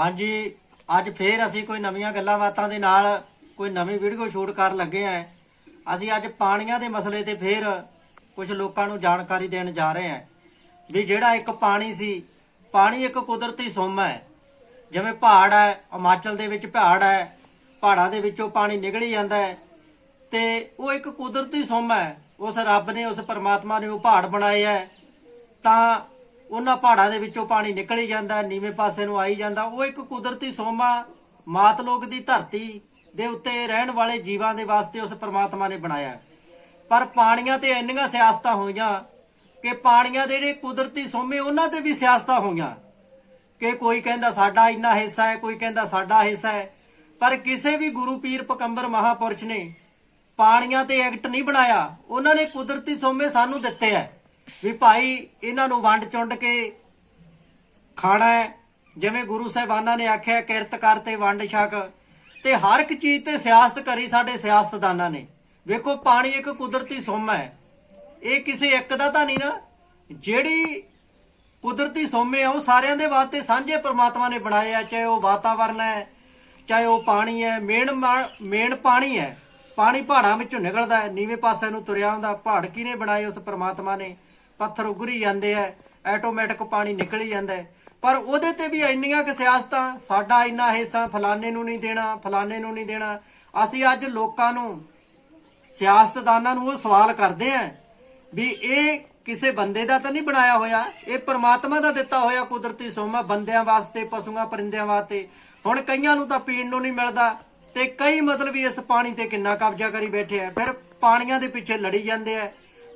ਹਾਂਜੀ, ਅੱਜ ਫੇਰ ਅਸੀਂ ਕੋਈ ਨਵੀਆਂ ਗੱਲਾਂ ਬਾਤਾਂ ਦੇ ਨਾਲ ਕੋਈ ਨਵੀਂ ਵੀਡੀਓ ਸ਼ੂਟ ਕਰਨ ਲੱਗੇ ਆਂ ਅਸੀਂ ਅੱਜ ਪਾਣੀਆਂ ਦੇ ਮਸਲੇ ਤੇ ਫੇਰ ਕੁਝ ਲੋਕਾਂ ਨੂੰ ਜਾਣਕਾਰੀ ਦੇਣ ਜਾ ਰਹੇ ਆਂ ਵੀ ਜਿਹੜਾ ਇੱਕ ਪਾਣੀ ਸੀ, ਪਾਣੀ ਇੱਕ ਕੁਦਰਤੀ ਸੋਮਾ ਹੈ। ਜਿਵੇਂ ਪਹਾੜ ਹੈ, ਹਿਮਾਚਲ ਦੇ ਵਿੱਚ ਪਹਾੜ ਹੈ, ਪਹਾੜਾਂ ਦੇ ਵਿੱਚੋਂ ਪਾਣੀ ਨਿਕਲੀ ਜਾਂਦਾ ਹੈ। ਤੇ ਉਹ ਇੱਕ ਕੁਦਰਤੀ ਸੋਮਾ ਹੈ। ਉਸ ਰੱਬ ਨੇ, ਉਸ ਪਰਮਾਤਮਾ ਨੇ ਉਹ ਪਹਾੜ ਬਣਾਏ ਹੈ। ਤਾਂ ਉਹਨਾਂ ਪਹਾੜਾਂ ਦੇ ਵਿੱਚੋਂ ਪਾਣੀ ਨਿਕਲ ਹੀ ਜਾਂਦਾ, ਨੀਵੇਂ ਪਾਸੇ ਨੂੰ ਆਈ ਜਾਂਦਾ। ਉਹ ਇੱਕ ਕੁਦਰਤੀ ਸੋਮਾ, ਮਾਤ ਲੋਕ ਦੀ ਧਰਤੀ ਦੇ ਉੱਤੇ ਰਹਿਣ ਵਾਲੇ ਜੀਵਾਂ ਦੇ ਵਾਸਤੇ ਉਸ ਪਰਮਾਤਮਾ ਨੇ ਬਣਾਇਆ। ਪਰ ਪਾਣੀਆਂ ਤੇ ਇੰਨੀਆਂ ਸਿਆਸਤਾਂ ਹੋਈਆਂ ਕਿ ਪਾਣੀਆਂ ਦੇ ਜਿਹੜੇ ਕੁਦਰਤੀ ਸੋਮੇ, ਉਹਨਾਂ ਤੇ ਵੀ ਸਿਆਸਤਾਂ ਹੋਈਆਂ ਕਿ ਕੋਈ ਕਹਿੰਦਾ ਸਾਡਾ ਇੰਨਾ ਹਿੱਸਾ ਹੈ, ਕੋਈ ਕਹਿੰਦਾ ਸਾਡਾ ਹਿੱਸਾ ਹੈ। ਪਰ ਕਿਸੇ ਵੀ ਗੁਰੂ ਪੀਰ ਪਕੰਬਰ ਮਹਾਪੁਰਸ਼ ਨੇ ਪਾਣੀਆਂ ਤੇ ਐਕਟ ਨਹੀਂ ਬਣਾਇਆ। ਉਹਨਾਂ ਨੇ ਕੁਦਰਤੀ ਸੋਮੇ ਸਾਨੂੰ ਦਿੱਤੇ ਹੈ। ਵੀ ਭਾਈ ਇਹਨਾਂ ਨੂੰ ਵੰਡ ਚੁੰਡ ਕੇ ਖਾਣਾ ਜਿਵੇਂ ਗੁਰੂ ਸਾਹਿਬਾਨਾਂ ਨੇ ਆਖਿਆ, ਕਿਰਤ ਕਰ ਤੇ ਵੰਡ ਛਕ। ਤੇ ਹਰ ਇੱਕ ਚੀਜ਼ ਤੇ ਸਿਆਸਤ ਕਰੀ ਸਾਡੇ ਸਿਆਸਤਦਾਨਾਂ ਨੇ। ਵੇਖੋ, ਪਾਣੀ ਇੱਕ ਕੁਦਰਤੀ ਸੋਮਾ ਹੈ। ਇਹ ਕਿਸੇ ਇੱਕ ਦਾ ਤਾਂ ਨਹੀਂ ਨਾ। ਜਿਹੜੀ ਕੁਦਰਤੀ ਸੋਮੇ ਆ ਉਹ ਸਾਰਿਆਂ ਦੇ ਵਾਸਤੇ ਸਾਂਝੇ ਪ੍ਰਮਾਤਮਾ ਨੇ ਬਣਾਏ ਆ। ਚਾਹੇ ਉਹ ਵਾਤਾਵਰਨ ਹੈ, ਚਾਹੇ ਉਹ ਪਾਣੀ ਹੈ। ਮੇਨ ਮੇਨ ਪਾਣੀ ਹੈ। ਪਾਣੀ ਪਹਾੜਾਂ ਵਿੱਚੋਂ ਨਿਕਲਦਾ ਹੈ। ਨੀਵੇਂ ਪਾਸੇ ਨੂੰ ਤੁਰਿਆ ਹੁੰਦਾ ਪਹਾੜ ਕਿਹਨੇ ਬਣਾਏ ਉਸ ਪ੍ਰਮਾਤਮਾ ਨੇ? ਪੱਥਰ ਉਗਰੀ ਜਾਂਦੇ ਆ ਆਟੋਮੈਟਿਕ ਪਾਣੀ ਨਿਕਲ ਹੀ ਜਾਂਦਾ ਪਰ ਉਹਦੇ ਤੇ ਵੀ ਇੰਨੀਆਂ ਕਿ ਸਿਆਸਤਾਂ, ਸਾਡਾ ਇੰਨਾ ਹਿੱਸਾ ਫਲਾਣੇ ਨੂੰ ਨਹੀਂ ਦੇਣਾ, ਫਲਾਣੇ ਨੂੰ ਨਹੀਂ ਦੇਣਾ। ਅਸੀਂ ਅੱਜ ਲੋਕਾਂ ਨੂੰ, ਸਿਆਸਤਦਾਨਾਂ ਨੂੰ ਉਹ ਸਵਾਲ ਕਰਦੇ ਆ ਵੀ ਇਹ ਕਿਸੇ ਬੰਦੇ ਦਾ ਤਾਂ ਨਹੀਂ ਬਣਾਇਆ ਹੋਇਆ, ਇਹ ਪਰਮਾਤਮਾ ਦਾ ਦਿੱਤਾ ਹੋਇਆ ਕੁਦਰਤੀ ਸੋਮਾ ਬੰਦਿਆਂ ਵਾਸਤੇ, ਪਸ਼ੂਆਂ ਪਰਿੰਦਿਆਂ ਵਾਸਤੇ। ਹੁਣ ਕਈਆਂ ਨੂੰ ਤਾਂ ਪੀਣ ਨੂੰ ਨਹੀਂ ਮਿਲਦਾ ਤੇ ਕਈ ਮਤਲਬ ਇਸ ਪਾਣੀ ਤੇ ਕਿੰਨਾ ਕਬਜ਼ਾ ਕਰੀ ਬੈਠੇ ਆ ਫਿਰ ਪਾਣੀਆਂ ਦੇ ਪਿੱਛੇ ਲੜੀ ਜਾਂਦੇ ਆ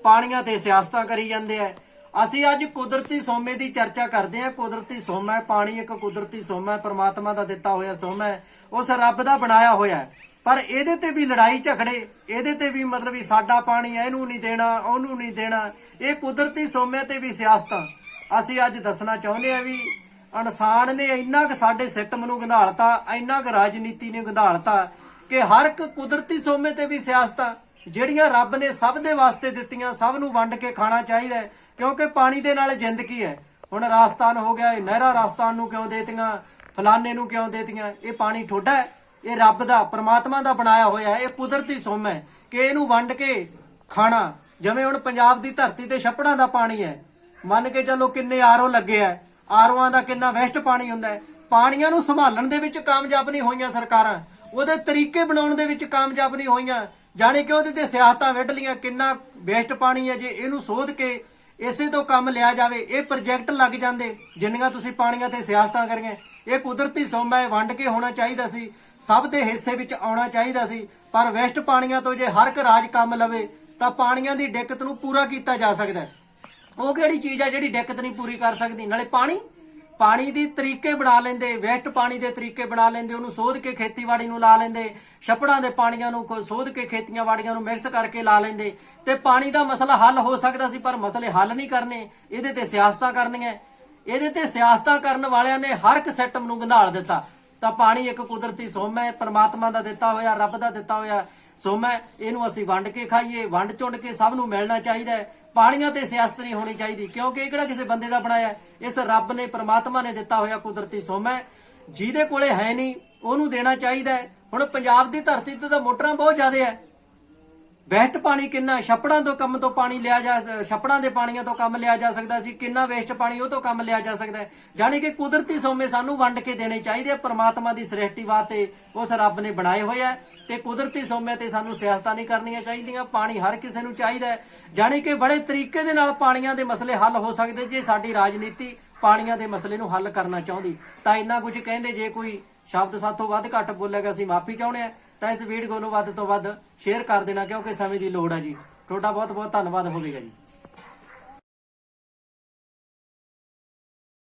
ਪਾਣੀਆਂ ਤੇ ਸਿਆਸਤਾਂ ਕਰੀ ਜਾਂਦੇ ਆ। ਅਸੀਂ ਅੱਜ ਕੁਦਰਤੀ ਸੋਮੇ ਦੀ ਚਰਚਾ ਕਰਦੇ ਹਾਂ ਕੁਦਰਤੀ ਸੋਮਾ ਹੈ ਪਾਣੀ ਇੱਕ ਕੁਦਰਤੀ ਸੋਮਾ ਹੈ ਪ੍ਰਮਾਤਮਾ ਦਾ ਦਿੱਤਾ ਹੋਇਆ ਸੋਮਾ ਹੈ ਉਸ ਰੱਬ ਦਾ ਬਣਾਇਆ ਹੋਇਆ ਹੈ। ਪਰ ਇਹਦੇ ਤੇ ਵੀ ਲੜਾਈ ਝਗੜੇ ਇਹਦੇ ਤੇ ਵੀ ਮਤਲਬ ਵੀ ਸਾਡਾ ਪਾਣੀ ਹੈ, ਇਹਨੂੰ ਨਹੀਂ ਦੇਣਾ ਉਹਨੂੰ ਨਹੀਂ ਦੇਣਾ। ਇਹ ਕੁਦਰਤੀ ਸੋਮੇ ਤੇ ਵੀ ਸਿਆਸਤਾਂ। ਅਸੀਂ ਅੱਜ ਦੱਸਣਾ ਚਾਹੁੰਦੇ ਆ ਵੀ ਇਨਸਾਨ ਨੇ ਇੰਨਾ ਕੁ ਸਾਡੇ ਸਿਸਟਮ ਨੂੰ ਗੰਧਾਲਤਾ ਇੰਨਾ ਕੁ ਰਾਜਨੀਤੀ ਨੇ ਗੰਧਾਲਤਾ ਕਿ ਹਰ ਇੱਕ ਕੁਦਰਤੀ ਸੋਮੇ ਤੇ ਵੀ ਸਿਆਸਤਾਂ ਜਿਹੜੀਆਂ ਰੱਬ ਨੇ ਸਭ ਦੇ ਵਾਸਤੇ ਦਿੱਤੀਆਂ ਸਭ ਨੂੰ ਵੰਡ ਕੇ ਖਾਣਾ ਚਾਹੀਦਾ ਹੈ, ਕਿਉਂਕਿ ਪਾਣੀ ਦੇ ਨਾਲ ਜ਼ਿੰਦਗੀ ਹੈ। ਹੁਣ ਰਾਜਸਥਾਨ ਹੋ ਗਿਆ ਇਹ ਨਹਿਰਾਂ ਰਾਜਸਥਾਨ ਨੂੰ ਕਿਉਂ ਦੇਤੀਆਂ ਫਲਾਨੇ ਨੂੰ ਕਿਉਂ ਦੇਤੀਆਂ ਇਹ ਪਾਣੀ ਠੋਡਾ ਹੈ ਇਹ ਰੱਬ ਦਾ ਪ੍ਰਮਾਤਮਾ ਦਾ ਬਣਾਇਆ ਹੋਇਆ ਇਹ ਕੁਦਰਤੀ ਸੋਮ ਹੈ ਕਿ ਇਹਨੂੰ ਵੰਡ ਕੇ ਖਾਣਾ। ਜਿਵੇਂ ਹੁਣ ਪੰਜਾਬ ਦੀ ਧਰਤੀ ਤੇ ਛੱਪੜਾਂ ਦਾ ਪਾਣੀ ਹੈ ਮੰਨ ਕੇ ਚੱਲੋ ਕਿੰਨੇ ਆਰਓ ਲੱਗੇ ਆ ਆਰਓਆਂ ਦਾ ਕਿੰਨਾ ਵੈਸਟ ਪਾਣੀ ਹੁੰਦਾ ਹੈ ਪਾਣੀਆਂ ਨੂੰ ਸੰਭਾਲਣ ਦੇ ਵਿੱਚ ਕਾਮਯਾਬ ਨਹੀਂ ਹੋਈਆਂ ਸਰਕਾਰਾਂ ਉਹਦੇ ਤਰੀਕੇ ਬਣਾਉਣ ਦੇ ਵਿੱਚ ਕਾਮਯਾਬ ਨਹੀਂ ਹੋਈਆਂ ਜਾਣੀ ਕਿ ਉਹਦੇ ਤੇ ਸਿਆਸਤਾਂ ਵੱਢ ਲੀਆਂ, ਕਿੰਨਾ ਵੇਸਟ ਪਾਣੀ ਹੈ ਜੇ ਇਹਨੂੰ ਸੋਧ ਕੇ ਇਸੇ ਤੋਂ ਕੰਮ ਲਿਆ ਜਾਵੇ, ਇਹ ਪ੍ਰੋਜੈਕਟ ਲੱਗ ਜਾਂਦੇ, ਜਿੰਨੀਆਂ ਤੁਸੀਂ ਪਾਣੀਆਂ ਤੇ ਸਿਆਸਤਾਂ ਕਰੀਆਂ। ਇਹ ਕੁਦਰਤੀ ਸੋਮਾ ਹੈ, ਵੰਡ ਕੇ ਹੋਣਾ ਚਾਹੀਦਾ ਸੀ, ਸਭ ਦੇ ਹਿੱਸੇ ਵਿੱਚ ਆਉਣਾ ਚਾਹੀਦਾ ਸੀ, ਪਰ ਵੇਸਟ ਪਾਣੀਆਂ ਤੋਂ ਜੇ ਹਰ ਇੱਕ ਰਾਜ ਕੰਮ ਲਵੇ, ਤਾਂ ਪਾਣੀਆਂ ਦੀ ਦਿੱਕਤ ਨੂੰ ਪੂਰਾ ਕੀਤਾ ਜਾ ਸਕਦਾ ਉਹ ਕਿਹੜੀ ਚੀਜ਼ ਆ ਜਿਹੜੀ ਦਿੱਕਤ ਨਹੀਂ ਪੂਰੀ ਕਰ ਸਕਦੀ? ਨਾਲੇ ਪਾਣੀ? ਪਾਣੀ ਦੀ ਤਰੀਕੇ ਬਣਾ ਲੈਂਦੇ, ਵੈਟ ਪਾਣੀ ਦੇ ਤਰੀਕੇ ਬਣਾ ਲੈਂਦੇ, ਉਹਨੂੰ ਸੋਧ ਕੇ ਖੇਤੀਬਾੜੀ ਨੂੰ ਲਾ ਲੈਂਦੇ, ਛੱਪੜਾਂ ਦੇ ਪਾਣੀਆਂ ਨੂੰ ਸੋਧ ਕੇ ਖੇਤੀਆਂ ਬਾੜੀਆਂ ਨੂੰ ਮਿਕਸ ਕਰਕੇ ਲਾ ਲੈਂਦੇ, ਤੇ ਪਾਣੀ ਦਾ ਮਸਲਾ ਹੱਲ ਹੋ ਸਕਦਾ ਸੀ, ਪਰ ਮਸਲੇ ਹੱਲ ਨਹੀਂ ਕਰਨੇ, ਇਹਦੇ ਤੇ ਸਿਆਸਤਾਂ ਕਰਨੀਆਂ। ਇਹਦੇ ਤੇ ਸਿਆਸਤਾਂ ਕਰਨ ਵਾਲਿਆਂ ਨੇ ਹਰ ਇੱਕ ਸਿਸਟਮ ਨੂੰ ਗੰਧਾਲ ਦਿੱਤਾ। ਤਾਂ ਪਾਣੀ ਇੱਕ ਕੁਦਰਤੀ ਸੋਮ ਹੈ, ਪਰਮਾਤਮਾ ਦਾ ਦਿੱਤਾ ਹੋਇਆ, ਰੱਬ ਦਾ ਦਿੱਤਾ ਹੋਇਆ ਸੋਮ ਹੈ, ਇਹਨੂੰ ਅਸੀਂ ਵੰਡ ਕੇ ਖਾਈਏ, ਵੰਡ ਚੁੰਡ ਕੇ ਸਭ ਨੂੰ ਮਿਲਣਾ ਚਾਹੀਦਾ ਪਾਣੀਆਂ ਤੇ ਸਿਆਸਤ ਨਹੀਂ ਹੋਣੀ ਚਾਹੀਦੀ, ਕਿਉਂਕਿ ਇਹ ਕਿਹੜਾ ਕਿਸੇ ਬੰਦੇ ਦਾ ਬਣਾਇਆ ਇਸ ਰੱਬ ਨੇ, ਪਰਮਾਤਮਾ ਨੇ ਦਿੱਤਾ ਹੋਇਆ ਕੁਦਰਤੀ ਸੋਮਾ ਹੈ। ਜਿਹਦੇ ਕੋਲੇ ਹੈ ਨਹੀਂ, ਉਹਨੂੰ ਦੇਣਾ ਚਾਹੀਦਾ ਹੁਣ ਪੰਜਾਬ ਦੀ ਧਰਤੀ ਤੇ ਤਾਂ ਮੋਟਰਾਂ ਬਹੁਤ ਜ਼ਿਆਦਾ ਹੈ। ਵੈਟ ਪਾਣੀ ਕਿੰਨਾ, ਛੱਪੜਾਂ ਤੋਂ ਕੰਮ ਤੋਂ ਪਾਣੀ ਲਿਆ ਜਾ ਛੱਪੜਾਂ ਦੇ ਪਾਣੀਆਂ ਤੋਂ ਕੰਮ ਲਿਆ ਜਾ ਸਕਦਾ ਸੀ, ਕਿੰਨਾ ਵੇਸਟ ਪਾਣੀ ਉਹ ਤੋਂ ਕੰਮ ਲਿਆ ਜਾ ਸਕਦਾ ਹੈ। ਜਾਣੀ ਕਿ ਕੁਦਰਤੀ ਸੋਮੇ ਸਾਨੂੰ ਵੰਡ ਕੇ ਦੇਣੇ ਚਾਹੀਦੇ ਆ, ਪ੍ਰਮਾਤਮਾ ਦੀ ਸ੍ਰਿਸ਼ਟੀ ਵਾਸਤੇ ਉਸ ਰੱਬ ਨੇ ਬਣਾਏ ਹੋਏ ਆ, ਤੇ ਕੁਦਰਤੀ ਸੋਮੇ ਤੇ ਸਾਨੂੰ ਸਿਆਸਤਾਂ ਨਹੀਂ ਕਰਨੀਆਂ ਚਾਹੀਦੀਆਂ, ਪਾਣੀ ਹਰ ਕਿਸੇ ਨੂੰ ਚਾਹੀਦਾ ਹੈ। ਜਾਣੀ ਕਿ ਬੜੇ ਤਰੀਕੇ ਦੇ ਨਾਲ ਪਾਣੀਆਂ ਦੇ ਮਸਲੇ ਹੱਲ ਹੋ ਸਕਦੇ ਜੇ ਸਾਡੀ ਰਾਜਨੀਤੀ ਪਾਣੀਆਂ ਦੇ ਮਸਲੇ ਨੂੰ ਹੱਲ ਕਰਨਾ ਚਾਹੁੰਦੀ। ਤਾਂ ਇੰਨਾ ਕੁਝ ਕਹਿੰਦੇ, ਜੇ ਕੋਈ ਸ਼ਬਦ ਸਾਥੋਂ ਵੱਧ ਘੱਟ ਬੋਲੇਗਾ ਅਸੀਂ ਮਾਫੀ ਚਾਹੁੰਦੇ ਆ ਤਾਂ ਇਸ ਵੀਡੀਓ ਨੂੰ ਵੱਧ ਤੋਂ ਵੱਧ ਸ਼ੇਅਰ ਕਰ ਦੇਣਾ ਕਿਉਂਕਿ ਸਮੇਂ ਦੀ ਲੋੜ ਹੈ ਜੀ। ਤੁਹਾਡਾ ਬਹੁਤ ਬਹੁਤ ਧੰਨਵਾਦ ਹੋਵੇਗਾ ਜੀ।